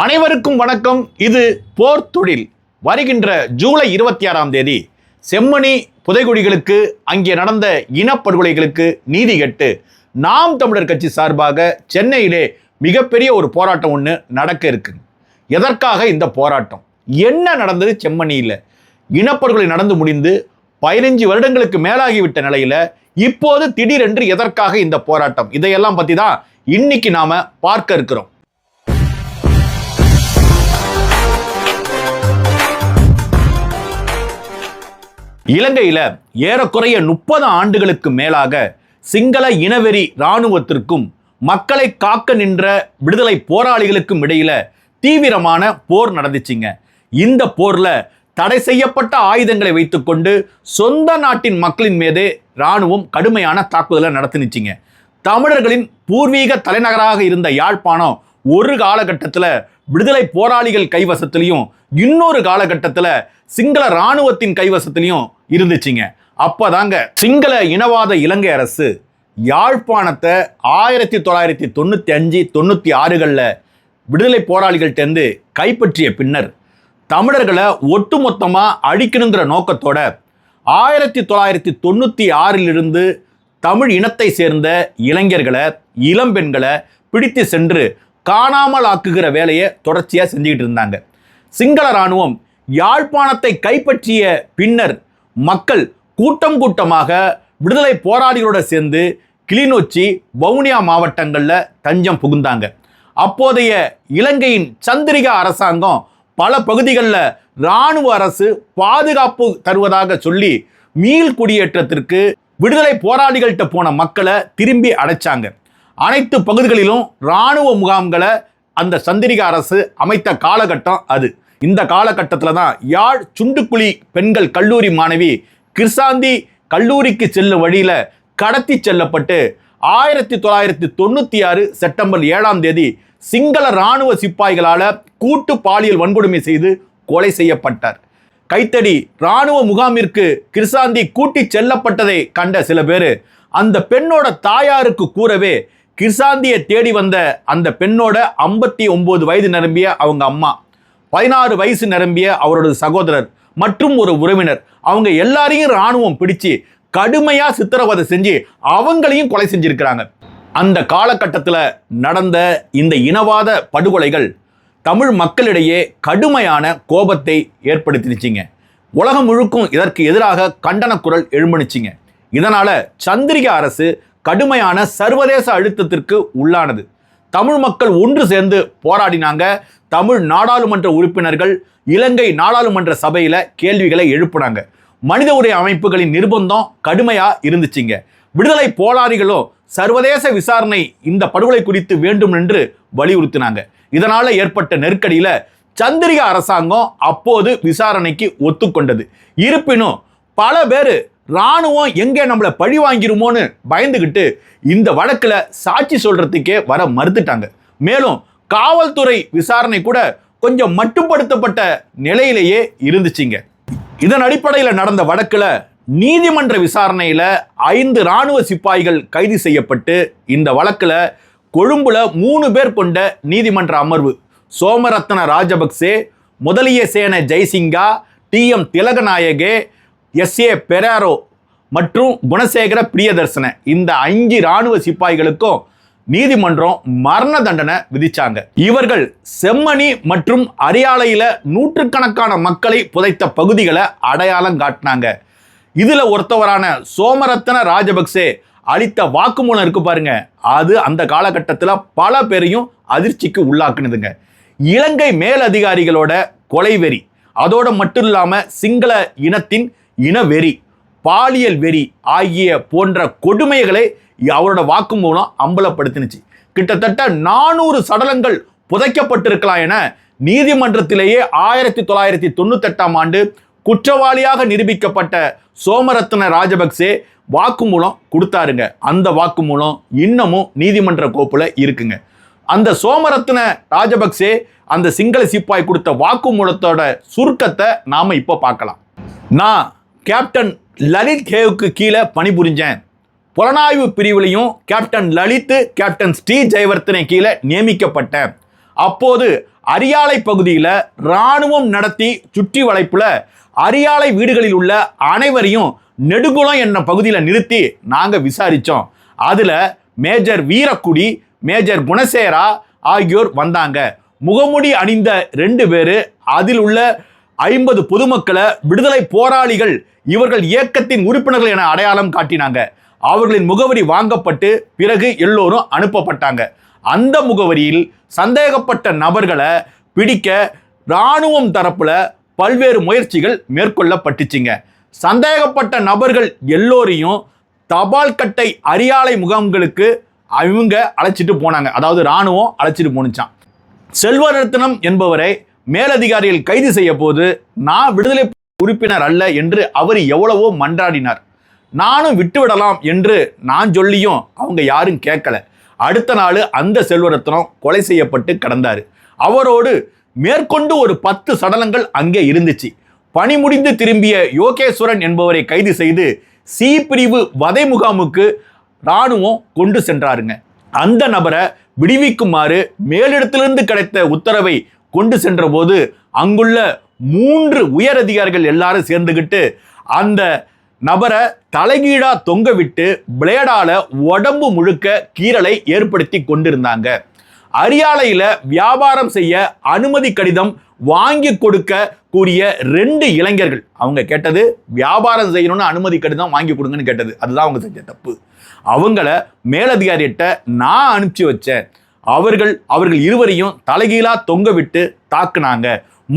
அனைவருக்கும் வணக்கம். இது போர் தொழில். வருகின்ற ஜூலை இருபத்தி ஆறாம் தேதி செம்மணி புதைகுடிகளுக்கு அங்கே நடந்த இனப்படுகொலைகளுக்கு நீதி கட்டு நாம் தமிழர் கட்சி சார்பாக சென்னையிலே மிகப்பெரிய ஒரு போராட்டம் ஒன்று நடக்க இருக்கு. எதற்காக இந்த போராட்டம்? என்ன நடந்தது செம்மணியில்? இனப்படுகொலை நடந்து முடிந்து பதினஞ்சு வருடங்களுக்கு மேலாகிவிட்ட நிலையில் இப்போது திடீரென்று எதற்காக இந்த போராட்டம்? இதையெல்லாம் பற்றி தான் இன்னைக்கு நாம் பார்க்க இருக்கிறோம். இலங்கையில் ஏறக்குறைய முப்பது ஆண்டுகளுக்கு மேலாக சிங்கள இனவெறி இராணுவத்திற்கும் மக்களை காக்க நின்ற விடுதலை போராளிகளுக்கும் இடையில தீவிரமான போர் நடந்துச்சுங்க. இந்த போர்ல தடை செய்யப்பட்ட ஆயுதங்களை வைத்துக்கொண்டு சொந்த நாட்டின் மக்களின் மீது இராணுவம் கடுமையான தாக்குதலை நடத்தினுச்சிங்க. தமிழர்களின் பூர்வீக தலைநகராக இருந்த யாழ்ப்பாணம் ஒரு காலகட்டத்தில் விடுதலை போராளிகள் கைவசத்திலையும் இன்னொரு காலகட்டத்தில் சிங்கள இராணுவத்தின் கைவசத்திலையும் இருந்துச்சுங்க. அப்பதாங்க சிங்கள இனவாத இலங்கை அரசு யாழ்ப்பாணத்தை ஆயிரத்தி தொள்ளாயிரத்தி தொண்ணூற்றி அஞ்சு தொண்ணூற்றி ஆறுகளில் விடுதலை போராளிகள்கிட்டேருந்து கைப்பற்றிய பின்னர் தமிழர்களை ஒட்டுமொத்தமாக அழிக்கணுங்கிற நோக்கத்தோட ஆயிரத்தி தொள்ளாயிரத்தி தொண்ணூற்றி ஆறிலிருந்து தமிழ் இனத்தை சேர்ந்த இளைஞர்களை இளம்பெண்களை பிடித்து சென்று காணாமல் ஆக்குகிற வேலையை தொடர்ச்சியாக செஞ்சுக்கிட்டு இருந்தாங்க. சிங்கள இராணுவம் யாழ்ப்பாணத்தை கைப்பற்றிய பின்னர் மக்கள் கூட்டம் கூட்டமாக விடுதலை போராளிகளோட சேர்ந்து கிளிநொச்சி வவுனியா மாவட்டங்களில் தஞ்சம் புகுந்தாங்க. அப்போதைய இலங்கையின் சந்திரிகா அரசாங்கம் பல பகுதிகளில் இராணுவ அரசு பாதுகாப்பு தருவதாக சொல்லி மீள் குடியேற்றத்திற்கு விடுதலை போராளிகள்கிட்ட போன மக்களை திரும்பி அடைச்சாங்க. அனைத்து பகுதிகளிலும் இராணுவ முகாம்களை அந்த சந்திரிகா அரசு அமைத்த காலகட்டம் அது. இந்த காலகட்டத்தில் தான் யாழ் சுண்டுக்குழி பெண்கள் கல்லூரி மாணவி கிருசாந்தி கல்லூரிக்கு செல்லும் வழியில் கடத்தி செல்லப்பட்டு ஆயிரத்தி தொள்ளாயிரத்தி தொண்ணூற்றி ஆறு செப்டம்பர் ஏழாம் தேதி சிங்கள இராணுவ சிப்பாய்களால் கூட்டு பாலியல் வன்கொடுமை செய்து கொலை செய்யப்பட்டார். கைத்தடி இராணுவ முகாமிற்கு கிருசாந்தி கூட்டி செல்லப்பட்டதை கண்ட சில பேர் அந்த பெண்ணோட தாயாருக்கு கூறவே கிருசாந்தியை தேடி வந்த அந்த பெண்ணோட ஐம்பத்தி ஒம்பது வயது நிரம்பிய அவங்க அம்மா. பதினாறு வயசு நிரம்பிய அவரோட சகோதரர் மற்றும் ஒரு உறவினர். அவங்க எல்லாரையும் இராணுவம் பிடிச்சு கடுமையா சித்திரவதை செஞ்சு அவங்களையும் கொலை செஞ்சிருக்கிறாங்க. அந்த காலகட்டத்தில் நடந்த இந்த இனவாத படுகொலைகள் தமிழ் மக்களிடையே கடுமையான கோபத்தை ஏற்படுத்தினுச்சிங்க உலகம் முழுக்கும் இதற்கு எதிராக கண்டன குரல் எழும்புனுச்சிங்க. இதனால் சந்திரிகா அரசு கடுமையான சர்வதேச அழுத்தத்திற்கு உள்ளானது. தமிழ் மக்கள் ஒன்று சேர்ந்து போராடினாங்க. தமிழ் நாடாளுமன்ற உறுப்பினர்கள் இலங்கை நாடாளுமன்ற சபையில் கேள்விகளை எழுப்புனாங்க. மனித உரிமை அமைப்புகளின் நிர்பந்தம் கடுமையாக இருந்துச்சுங்க. விடுதலை போராளிகளும் சர்வதேச விசாரணை இந்த படுகொலை குறித்து வேண்டும் என்று வலியுறுத்தினாங்க. இதனால் ஏற்பட்ட நெருக்கடியில் சந்திரிகா அரசாங்கம் அப்போது விசாரணைக்கு ஒத்துக்கொண்டது. இருப்பினும் பல பேர் ராணுவம் எங்கே நம்மளை பழி வாங்கிருமோன்னு பயந்துக்கிட்டு இந்த வழக்கில் சாட்சி சொல்கிறதுக்கே வர மறுத்துட்டாங்க. மேலும் காவல்துறை விசாரணை கூட கொஞ்சம் மட்டுப்படுத்தப்பட்ட நிலையிலேயே இருந்துச்சுங்க. இதன் அடிப்படையில் நடந்த வழக்கில் நீதிமன்ற விசாரணையில் ஐந்து இராணுவ சிப்பாய்கள் கைது செய்யப்பட்டு இந்த வழக்கில் கொழும்புல மூணு பேர் கொண்ட நீதிமன்ற அமர்வு சோமரத்ன ராஜபக்சே முதலிய Sena Jayasinghe D M Thilakanayake S A Perera மற்றும் குணசேகர பிரியதர்சன. இந்த அஞ்சு இராணுவ சிப்பாய்களுக்கும் நீதிமன்றம் மரண தண்டனை விதிச்சாங்க. இவர்கள் செம்மணி மற்றும் அரியாலையில நூற்றுக்கணக்கான மக்களை புதைத்த பகுதிகளை அடையாளம் காட்டினாங்க. இதுல ஒருத்தவரான சோமரத்ன ராஜபக்சே அளித்த வாக்குமூலம் இருக்கு பாருங்க. அது அந்த காலகட்டத்தில் பல பேரையும் அதிர்ச்சிக்கு உள்ளாக்குனதுங்க. இலங்கை மேலதிகாரிகளோட கொலைவெறி. அதோட மட்டும் இல்லாமல் சிங்கள இனத்தின் இனவெறி பாலியல் வெறி ஆகிய போன்ற கொடுமைகளை அவரோட வாக்குமூலம் அம்பலப்படுத்தினுச்சு. கிட்டத்தட்ட நானூறு சடலங்கள் புதைக்கப்பட்டிருக்கலாம் என நீதிமன்றத்திலேயே ஆயிரத்தி தொள்ளாயிரத்தி தொண்ணூத்தெட்டாம் ஆண்டு குற்றவாளியாக நிரூபிக்கப்பட்ட சோமரத்ன ராஜபக்சே வாக்குமூலம் கொடுத்தாருங்க. அந்த வாக்குமூலம் இன்னமும் நீதிமன்ற கோப்பில் இருக்குங்க. அந்த சோமரத்ன ராஜபக்சே அந்த சிங்கள சிப்பாய் கொடுத்த வாக்குமூலத்தோட சுருக்கத்தை நாம இப்போ பார்க்கலாம். நான் கேப்டன் லலித் ஹேவுக்கு கீழே பணிபுரிஞ்சேன். புலனாய்வு பிரிவிலையும் கேப்டன் லலித்து கேப்டன் ஸ்ரீ ஜெயவர்த்தனை கீழே நியமிக்கப்பட்டேன். அப்போது அரியாலை பகுதியில் இராணுவம் நடத்தி சுற்றி வளைப்பில் அரியாலை வீடுகளில் உள்ள அனைவரையும் நெடுகுளம் என்ற பகுதியில் நிறுத்தி நாங்கள் விசாரித்தோம் அதில் மேஜர் வீரக்குடி மேஜர் குணசேரா ஆகியோர் வந்தாங்க. முகமுடி அணிந்த ரெண்டு பேர் அதில் உள்ள ஐம்பது பொதுமக்களை விடுதலை போராளிகள் இவர்கள் இயக்கத்தின் உறுப்பினர்கள் என அடையாளம் காட்டினாங்க. அவர்களின் முகவரி வாங்கப்பட்டு பிறகு எல்லோரும் அனுப்பப்பட்டாங்க. அந்த முகவரியில் சந்தேகப்பட்ட நபர்களை பிடிக்க இராணுவம் தரப்புல பல்வேறு முயற்சிகள் மேற்கொள்ளப்பட்டுச்சுங்க. சந்தேகப்பட்ட நபர்கள் எல்லோரையும் தபால் கட்டை அரியாலை முகாம்களுக்கு அவங்க அழைச்சிட்டு போனாங்க. அதாவது இராணுவம் அழைச்சிட்டு போனுச்சான் செல்வரத்னம் என்பவரை மேலதிகாரிகள் கைது செய்ய போது நான் விடுதலை உறுப்பினர் அல்ல என்று அவர் எவ்வளவோ மன்றாடினார். நானும் விட்டுவிடலாம் என்று நான் சொல்லியும் அவங்க யாரும் கேட்கல. அடுத்த நாள் அந்த செல்வரத்னம் கொலை செய்யப்பட்டு கடந்தார். அவரோடு மேற்கொண்டு ஒரு பத்து சடலங்கள் அங்கே இருந்துச்சு. பணி முடிந்து திரும்பிய யோகேஸ்வரன் என்பவரை கைது செய்து சி பிரிவு வதை முகாமுக்கு இராணுவம் கொண்டு சென்றாருங்க. அந்த நபரை விடுவிக்குமாறு மேலிடத்திலிருந்து கிடைத்த உத்தரவை கொண்டு சென்றபோது அங்குள்ள மூன்று உயர் அதிகாரிகள் எல்லாரும் சேர்ந்துக்கிட்டு அந்த நபரை தலைகீழா தொங்க விட்டு பிளேடால உடம்பு முழுக்க கீறலை ஏற்படுத்தி கொண்டிருந்தாங்க. அரியாலையில வியாபாரம் செய்ய அனுமதி கடிதம் வாங்கி கொடுக்க கூடிய ரெண்டு இளைஞர்கள். அவங்க கேட்டது வியாபாரம் செய்யணும்னு அனுமதி கடிதம் வாங்கி கொடுங்கன்னு கேட்டது. அதுதான் அவங்க செஞ்ச தப்பு. அவங்கள மேலதிகாரிகிட்ட நான் அனுப்பிச்சு வச்சேன். அவர்கள் அவர்கள் இருவரையும் தலைகீழா தொங்க விட்டு தாக்குனாங்க.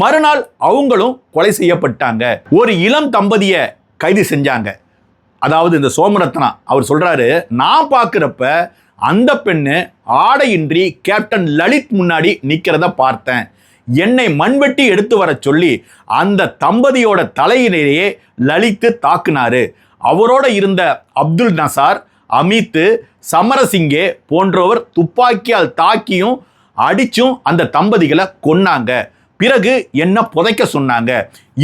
மறுநாள் அவங்களும் கொலை செய்யப்பட்டாங்க. ஒரு இளம் தம்பதிய கைது செஞ்சாங்க. அதாவது இந்த சோமரத்னா அவர் சொல்றாரு நான் பார்க்குறப்ப அந்த பெண்ணு ஆடையின்றி கேப்டன் லலித் முன்னாடி நிற்கிறத பார்த்தேன். என்னை மண்வெட்டி எடுத்து வர சொல்லி அந்த தம்பதியோட தலையிலேயே லலித்து தாக்குனாரு. அவரோட இருந்த அப்துல் நசார் அமித் சமரசிங்கே போன்றவர் துப்பாக்கியால் தாக்கியும் அடிச்சும் அந்த தம்பதிகளை கொன்னாங்க. பிறகு என்ன புதைக்க சொன்னாங்க?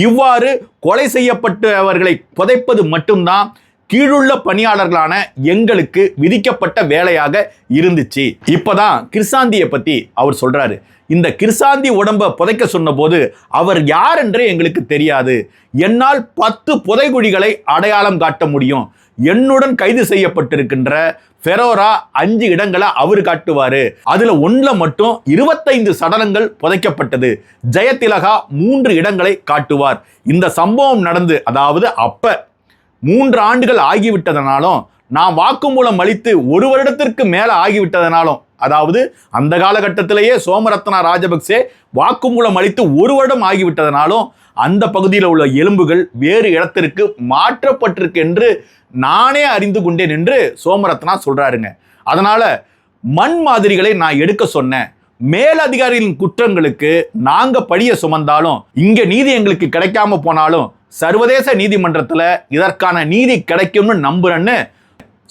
இவ்வாறு கொலை செய்யப்பட்டவர்களை புதைப்பது மட்டும்தான் கீழுள்ள பணியாளர்களான எங்களுக்கு விதிக்கப்பட்ட வேலையாக இருந்துச்சு. இப்போதான் கிருசாந்தியை பற்றி அவர் சொல்கிறாரு இந்த கிருசாந்தி உடம்ப புதைக்க சொன்னபோது அவர் யார் என்று எங்களுக்கு தெரியாது. என்னால் பத்து புதைகுழிகளை அடையாளம் காட்ட முடியும். என்னுடன் கைது செய்யப்பட்டிருக்கின்ற ஃபெரோரா அஞ்சு இடங்களை அவர் காட்டுவார். அதில் ஒன்றில் மட்டும் இருபத்தைந்து சடலங்கள் புதைக்கப்பட்டது. ஜெயதிலகா மூன்று இடங்களை காட்டுவார். இந்த சம்பவம் நடந்து அதாவது அப்போ மூன்று ஆண்டுகள் ஆகிவிட்டதனாலும் நான் வாக்குமூலம் அளித்து ஒரு வருடத்திற்கு மேலே ஆகிவிட்டதனாலும் அதாவது அந்த காலகட்டத்திலேயே சோமரத்னா ராஜபக்சே வாக்குமூலம் அளித்து ஒரு வருடம் ஆகிவிட்டதனாலும் அந்த பகுதியில் உள்ள எலும்புகள் வேறு இடத்திற்கு மாற்றப்பட்டிருக்கு என்று நானே அறிந்து கொண்டேன் என்று சோமரத்னா சொல்கிறாருங்க அதனால் மண் மாதிரிகளை நான் எடுக்க சொன்னேன். மேலதிகாரிகளின் குற்றங்களுக்கு நாங்க படிய சுமந்தாலும் இங்க நீதி எங்களுக்கு கிடைக்காம போனாலும் சர்வதேச நீதிமன்றத்துல இதற்கான நீதி கிடைக்கும்னு நம்புறேன்னு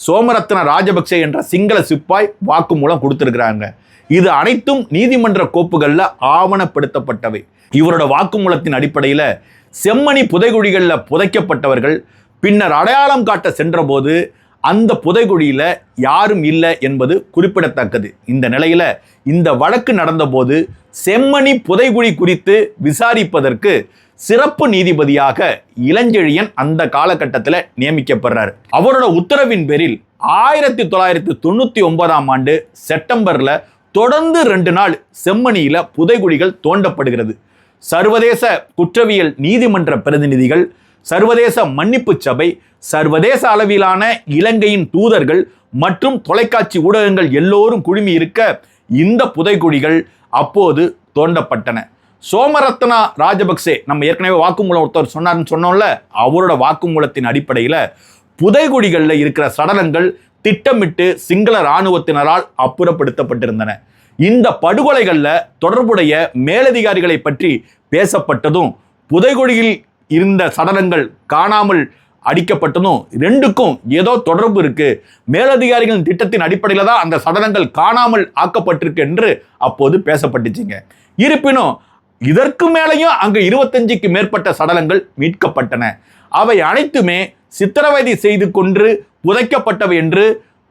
சோமரத்ன ராஜபக்சே என்ற சிங்கள சிப்பாய் வாக்குமூலம் கொடுத்திருக்கிறாங்க. இது அனைத்தும் நீதிமன்ற கோப்புகளில் ஆவணப்படுத்தப்பட்டவை. இவரோட வாக்குமூலத்தின் அடிப்படையில் செம்மணி புதைகுழிகளில் புதைக்கப்பட்டவர்கள் பின்னர் அடையாளம் காட்ட சென்றபோது அந்த புதைகுழியில் யாரும் இல்லை என்பது குறிப்பிடத்தக்கது. இந்த நிலையில் இந்த வழக்கு நடந்தபோது செம்மணி புதைகுழி குறித்து விசாரிப்பதற்கு சிறப்பு நீதிபதியாக இளஞ்செழியன் அந்த காலகட்டத்தில் நியமிக்கப்படுறார். அவரோட உத்தரவின் பேரில் ஆயிரத்தி தொள்ளாயிரத்தி தொண்ணூத்தி ஒன்பதாம் ஆண்டு செப்டம்பர்ல தொடர்ந்து ரெண்டு நாள் செம்மணியில புதைகுழிகள் தோண்டப்படுகிறது. சர்வதேச குற்றவியல் நீதிமன்ற பிரதிநிதிகள் சர்வதேச மன்னிப்பு சபை சர்வதேச அளவிலான இலங்கையின் தூதர்கள் மற்றும் தொலைக்காட்சி ஊடகங்கள் எல்லோரும் குழுமி இருக்க இந்த புதைக்குழிகள் அப்போது தோண்டப்பட்டன. சோமரத்னா ராஜபக்சே நம்ம ஏற்கனவே வாக்குமூலம் ஒருத்தர் சொன்னார்னு சொன்னோம்ல அவரோட வாக்குமூலத்தின் அடிப்படையில் புதைகுடிகளில் இருக்கிற சடலங்கள் திட்டமிட்டு சிங்கள இராணுவத்தினரால் அப்புறப்படுத்தப்பட்டிருந்தன. இந்த படுகொலைகளில் தொடர்புடைய மேலதிகாரிகளை பற்றி பேசப்பட்டதும் புதைகுழியில் இருந்த சடலங்கள் காணாமல் அடிக்கப்பட்டதும் ரெண்டுக்கும் ஏதோ தொடர்பு இருக்கு. மேலதிகாரிகளின் திட்டத்தின் அடிப்படையில் தான் அந்த சடலங்கள் காணாமல் ஆக்கப்பட்டிருக்கு என்று அப்போது பேசப்பட்டுச்சுங்க. இருப்பினும் இதற்கு மேலேயும் அங்கு இருபத்தஞ்சுக்கு மேற்பட்ட சடலங்கள் மீட்கப்பட்டன. அவை அனைத்துமே சித்திரவதை செய்து கொன்று புதைக்கப்பட்டவை என்று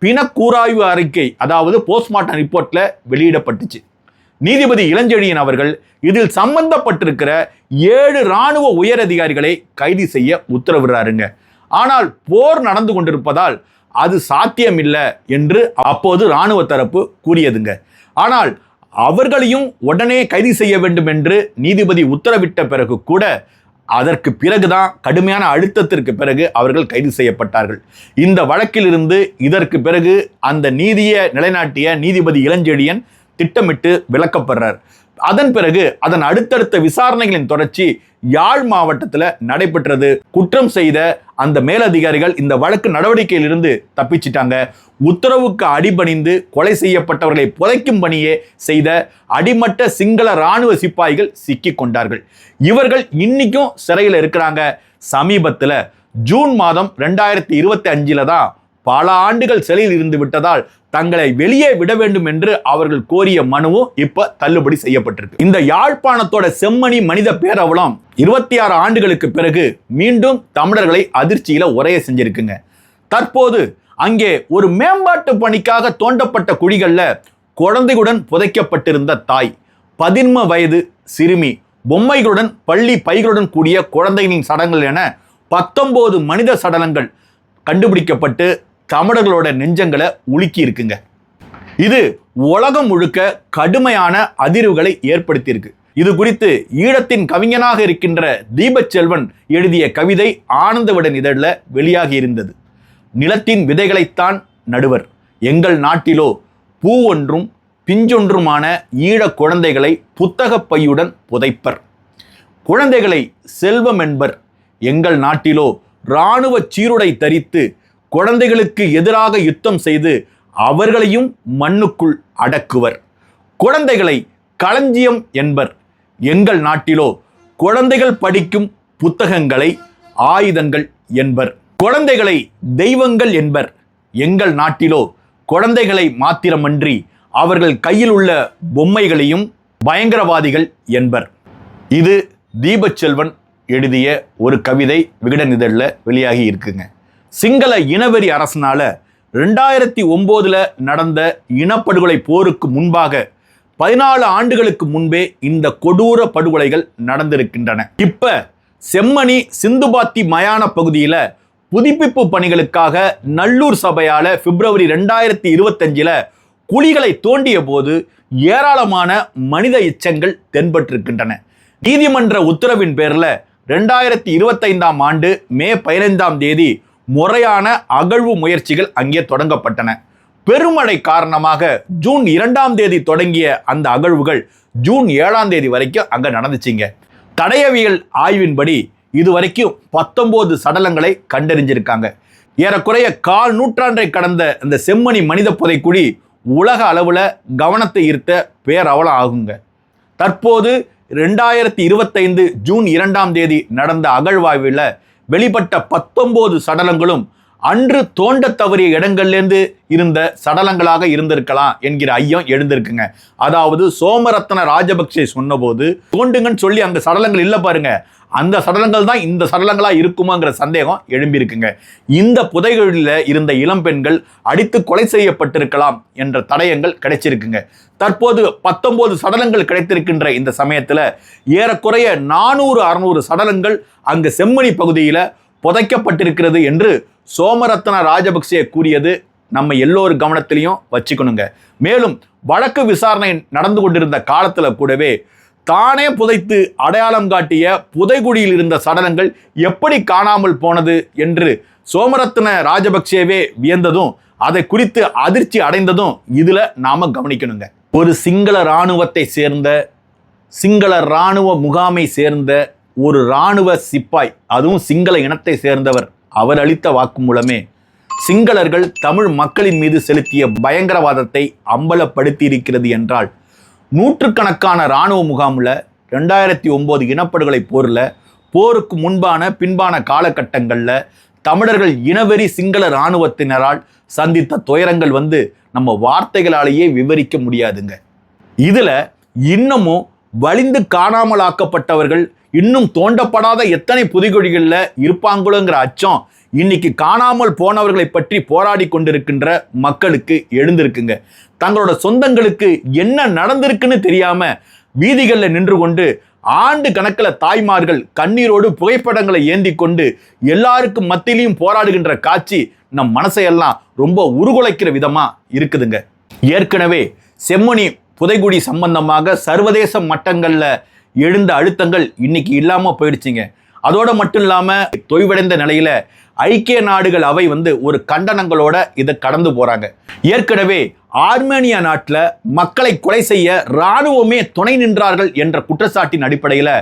பிணக்கூராய்வு அறிக்கை அதாவது போஸ்ட்மார்ட்டம் ரிப்போர்ட்ல வெளியிடப்பட்டுச்சு. நீதிபதி இளஞ்செழியன் அவர்கள் இதில் சம்பந்தப்பட்டிருக்கிற ஏழு ராணுவ உயரதிகாரிகளை கைது செய்ய உத்தரவிடுறாருங்க. ஆனால் போர் நடந்து கொண்டிருப்பதால் அது சாத்தியமில்லை என்று அப்போது ராணுவ தரப்பு கூறியதுங்க. ஆனால் அவர்களையும் உடனே கைது செய்ய வேண்டும் என்று நீதிபதி உத்தரவிட்ட பிறகு கூட அதற்கு பிறகுதான் கடுமையான அழுத்தத்திற்கு பிறகு அவர்கள் கைது செய்யப்பட்டார்கள். இந்த வழக்கிலிருந்து இதற்கு பிறகு அந்த நீதியை நிலைநாட்டிய நீதிபதி இளஞ்செழியன் திட்டமிட்டு விளக்கப்படுறார். அதன் பிறகு அதன் அடுத்தடுத்த விசாரணைகளின் தொடர்ச்சி யாழ் மாவட்டத்தில் நடைபெற்றது. குற்றம் செய்த அந்த மேலதிகாரிகள் இந்த வழக்கு நடவடிக்கையிலிருந்து தப்பிச்சிட்டாங்க. உத்தரவுக்கு அடிபணிந்து கொலை செய்யப்பட்டவர்களை புதைக்கும் பணியே செய்த அடிமட்ட சிங்கள ராணுவ சிப்பாய்கள் சிக்கி கொண்டார்கள். இவர்கள் இன்னைக்கும் சிறையில் இருக்கிறாங்க. சமீபத்தில் ஜூன் மாதம் ரெண்டாயிரத்தி இருபத்தி அஞ்சில் தான் பல ஆண்டுகள் சிறையில் இருந்து விட்டதால் தங்களை வெளியே விட வேண்டும் என்று அவர்கள் கோரிய மனுவும் இப்ப தள்ளுபடி செய்யப்பட்டிருக்கு. இந்த யாழ்ப்பாணத்தோட செம்மணி மனித பேரவலம் இருபத்தி ஆறு ஆண்டுகளுக்கு பிறகு மீண்டும் தமிழர்களை அதிர்ச்சியில உரைய செஞ்சிருக்குங்க. தற்போது அங்கே ஒரு மேம்பாட்டு பணிக்காக தோண்டப்பட்ட குழிகள்ல குழந்தைகளுடன் புதைக்கப்பட்டிருந்த தாய் பதின்ம வயது சிறுமி பொம்மைகளுடன் பள்ளி பைகளுடன் கூடிய குழந்தைகளின் சடங்குகள் என பத்தொன்பது மனித சடலங்கள் கண்டுபிடிக்கப்பட்டு தமிழர்களோட நெஞ்சங்களை உலுக்கி இருக்குங்க. இது உலகம் முழுக்க கடுமையான அதிர்வுகளை ஏற்படுத்தியிருக்கு. இது குறித்து ஈழத்தின் கவிஞனாக இருக்கின்ற தீபச்செல்வன் எழுதிய கவிதை ஆனந்தவிடன் இதழில் வெளியாகி இருந்தது. நிலத்தின் விதைகளைத்தான் நடுவர். எங்கள் நாட்டிலோ பூ ஒன்றும் பிஞ்சொன்றுமான ஈழ குழந்தைகளை புத்தகப் பையுடன் புதைப்பர். குழந்தைகளை செல்வம் என்பர். எங்கள் நாட்டிலோ இராணுவ சீருடை தரித்து குழந்தைகளுக்கு எதிராக யுத்தம் செய்து அவர்களையும் மண்ணுக்குள் அடக்குவர். குழந்தைகளை களஞ்சியம் என்பர். எங்கள் நாட்டிலோ குழந்தைகள் படிக்கும் புத்தகங்களை ஆயுதங்கள் என்பர். குழந்தைகளை தெய்வங்கள் என்பர். எங்கள் நாட்டிலோ குழந்தைகளை மாத்திரமன்றி அவர்கள் கையில் உள்ள பொம்மைகளையும் பயங்கரவாதிகள் என்பர். இது தீபச்செல்வன் எழுதிய ஒரு கவிதை விகடன் இதழில் வெளியாகி இருக்குங்க. சிங்கள இனவெறி அரசனால ரெண்டாயிரத்தி ஒம்போதுல நடந்த இனப்படுகொலை போருக்கு முன்பாக பதினாலு ஆண்டுகளுக்கு முன்பே இந்த கொடூர படுகொலைகள் நடந்திருக்கின்றன. இப்ப செம்மணி சிந்துபாத்தி மயான பகுதியில புதுப்பிப்பு பணிகளுக்காக நல்லூர் சபையால பிப்ரவரி ரெண்டாயிரத்தி இருபத்தஞ்சில குழிகளை தோண்டிய போது ஏராளமான மனித எச்சங்கள் தென்பட்டிருக்கின்றன. நீதிமன்ற உத்தரவின் பேரில் ரெண்டாயிரத்தி இருபத்தைந்தாம் ஆண்டு மே பதினைந்தாம் தேதி முறையான அகழ்வு முயற்சிகள் அங்கே தொடங்கப்பட்டன. பெருமழை காரணமாக ஜூன் இரண்டாம் தேதி தொடங்கிய அந்த அகழ்வுகள் ஜூன் ஏழாம் தேதி வரைக்கும் அங்கே நடந்துச்சுங்க. தடயவியல் ஆய்வின்படி இதுவரைக்கும் பத்தொம்போது சடலங்களை கண்டறிஞ்சிருக்காங்க. ஏறக்குறைய கால் நூற்றாண்டை கடந்த இந்த செம்மணி மனித புதைக்குழி உலக அளவில் கவனத்தை ஈர்த்த பேரவலம் ஆகுங்க. தற்போது ரெண்டாயிரத்தி இருபத்தைந்து ஜூன் இரண்டாம் தேதி நடந்த அகழ்வாய்வில் வெளிப்பட்ட பத்தொன்பது சடலங்களும் அன்று தோண்ட தவறிய இடங்கள்லேருந்து இருந்த சடலங்களாக இருந்திருக்கலாம் என்கிற ஐயம் எழுந்திருக்குங்க. அதாவது சோமரத்ன ராஜபக்சே சொன்னபோது தோண்டுங்கன்னு சொல்லி அந்த சடலங்கள் இல்லை பாருங்க. அந்த சடலங்கள் தான் இந்த சடலங்களாக இருக்குமாங்கிற சந்தேகம் எழும்பியிருக்குங்க. இந்த புதைகளில் இருந்த இளம்பெண்கள் அடித்து கொலை செய்யப்பட்டிருக்கலாம் என்ற தடயங்கள் கிடைச்சிருக்குங்க. தற்போது பத்தொன்பது சடலங்கள் கிடைத்திருக்கின்ற இந்த சமயத்தில் ஏறக்குறைய நானூறு அறநூறு சடலங்கள் அங்கு செம்மணி பகுதியில் புதைக்கப்பட்டிருக்கிறது என்று சோமரத்ன ராஜபக்சே கூறியது நம்ம எல்லோரு கவனத்திலையும் வச்சுக்கணுங்க. மேலும் வழக்கு விசாரணை நடந்து கொண்டிருந்த காலத்தில் கூடவே தானே புதைத்து அடையாளம் காட்டிய புதைகுடியில் இருந்த சடலங்கள் எப்படி காணாமல் போனது என்று சோமரத்ன ராஜபக்சேவே வியந்ததும் அதை குறித்து அதிர்ச்சி அடைந்ததும் இதில் நாம் கவனிக்கணுங்க. ஒரு சிங்கள இராணுவத்தை சேர்ந்த சிங்கள இராணுவ முகாமை சேர்ந்த ஒரு இராணுவ சிப்பாய் அதுவும் சிங்கள இனத்தை சேர்ந்தவர் அவர் அளித்த வாக்குமூலமே சிங்களர்கள் தமிழ் மக்களின் மீது செலுத்திய பயங்கரவாதத்தை அம்பலப்படுத்தி இருக்கிறது என்றால் நூற்றுக்கணக்கான இராணுவ முகாமில் ரெண்டாயிரத்தி ஒம்பது இனப்படுகொலை போரில் போருக்கு முன்பான பின்பான காலகட்டங்களில் தமிழர்கள் இனவெறி சிங்கள இராணுவத்தினரால் சந்தித்த துயரங்கள் வந்து நம்ம வார்த்தைகளாலேயே விவரிக்க முடியாதுங்க. இதில் இன்னமும் வலிந்து காணாமலாக்கப்பட்டவர்கள் இன்னும் தோண்டப்படாத எத்தனை புதைகுழிகளில் இருப்பாங்களோங்கிற அச்சம் இன்னைக்கு காணாமல் போனவர்களை பற்றி போராடி கொண்டிருக்கின்ற மக்களுக்கு எழுந்திருக்குங்க. தங்களோட சொந்தங்களுக்கு என்ன நடந்திருக்குன்னு தெரியாம வீதிகளில் நின்று கொண்டு ஆண்டு கணக்கில் தாய்மார்கள் கண்ணீரோடு புகைப்படங்களை ஏந்தி கொண்டு எல்லாருக்கும் மத்தியிலையும் போராடுகின்ற காட்சி நம் மனசையெல்லாம் ரொம்ப உருகுலைக்கிற விதமாக இருக்குதுங்க. ஏற்கனவே செம்மணி புதைகுடி சம்பந்தமாக சர்வதேச மட்டங்களில் எழுந்த அழுத்தங்கள் இன்னைக்கு இல்லாமல் போயிடுச்சுங்க. அதோடு மட்டும் இல்லாமல் தொய்வடைந்த நிலையில் ஐக்கிய நாடுகள் அவை வந்து ஒரு கண்டனங்களோட இதை கடந்து போகிறாங்க ஏற்கனவே ஆர்மேனியா நாட்டில் மக்களை கொலை செய்ய இராணுவமே துணை நின்றார்கள் என்ற குற்றச்சாட்டின் அடிப்படையில்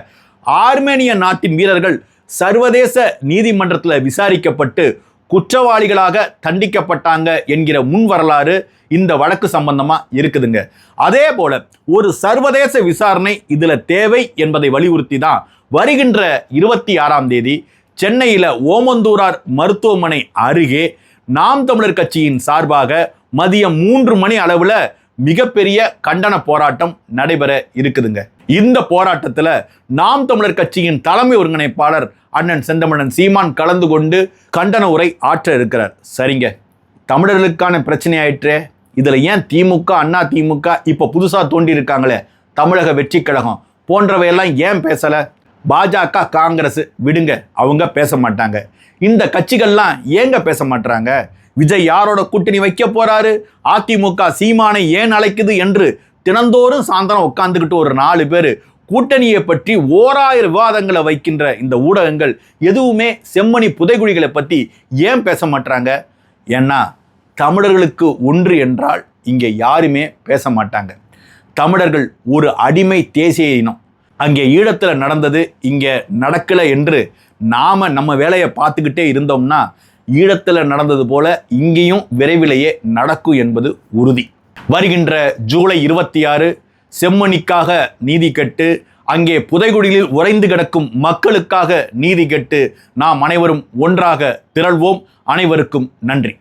ஆர்மேனிய நாட்டின் வீரர்கள் சர்வதேச நீதிமன்றத்தில் விசாரிக்கப்பட்டு குற்றவாளிகளாக தண்டிக்கப்பட்டாங்க என்கிற முன் வரலாறு இந்த வழக்கு சம்பந்தமாக இருக்குதுங்க. அதே போல ஒரு சர்வதேச விசாரணை இதில் தேவை என்பதை வலியுறுத்தி தான் வருகின்ற இருபத்தி ஆறாம் தேதி சென்னையில் ஓமந்தூரார் மருத்துவமனை அருகே நாம் தமிழர் கட்சியின் சார்பாக மதியம் மூன்று மணி அளவில் மிகப்பெரிய கண்டன போராட்டம் நடைபெற இருக்குதுங்க. இந்த போராட்டத்தில் நாம் தமிழர் கட்சியின் தலைமை ஒருங்கிணைப்பாளர் அண்ணன் செந்தமணன் சீமான் கலந்து கொண்டு கண்டன உரை ஆற்ற இருக்கிறார். சரிங்க. தமிழர்களுக்கான பிரச்சனை ஆயிற்றே. இதில் ஏன் திமுக அண்ணா திமுக இப்போ புதுசாக தோண்டி இருக்காங்களே? தமிழக வெற்றி கழகம் போன்றவையெல்லாம் ஏன் பேசலை? பாஜக காங்கிரஸ் விடுங்க. அவங்க பேச மாட்டாங்க. இந்த கட்சிகள்லாம் ஏங்க பேச மாட்டாங்க விஜய் யாரோட கூட்டணி வைக்க போறாரு? அதிமுக சீமானை ஏன் அழைக்குது என்று தினந்தோறும் சாயந்தரம் உட்காந்துக்கிட்டு ஒரு நாலு பேர் கூட்டணியை பற்றி ஓராயிரம் விவாதங்களை வைக்கின்ற இந்த ஊடகங்கள் எதுவுமே செம்மணி புதைகுழிகளை பற்றி ஏன் பேச மாட்டாங்க ஏன்னா தமிழர்களுக்கு ஒன்று என்றால் இங்கே யாருமே பேச மாட்டாங்க. தமிழர்கள் ஒரு அடிமை தேசிய இனம். அங்கே ஈழத்தில் நடந்தது இங்கே நடக்கலை என்று நாம நம்ம வேலையை பார்த்துக்கிட்டே இருந்தோம்னா ஈழத்தில் நடந்தது போல இங்கேயும் விரைவிலேயே நடக்கும் என்பது உறுதி. வருகின்ற ஜூலை இருபத்தி ஆறு செம்மணிக்காக நீதி கட்டு அங்கே புதைகுடியில் உறைந்து கிடக்கும் மக்களுக்காக நீதி கெட்டு நாம் அனைவரும் ஒன்றாக திரள்வோம். அனைவருக்கும் நன்றி.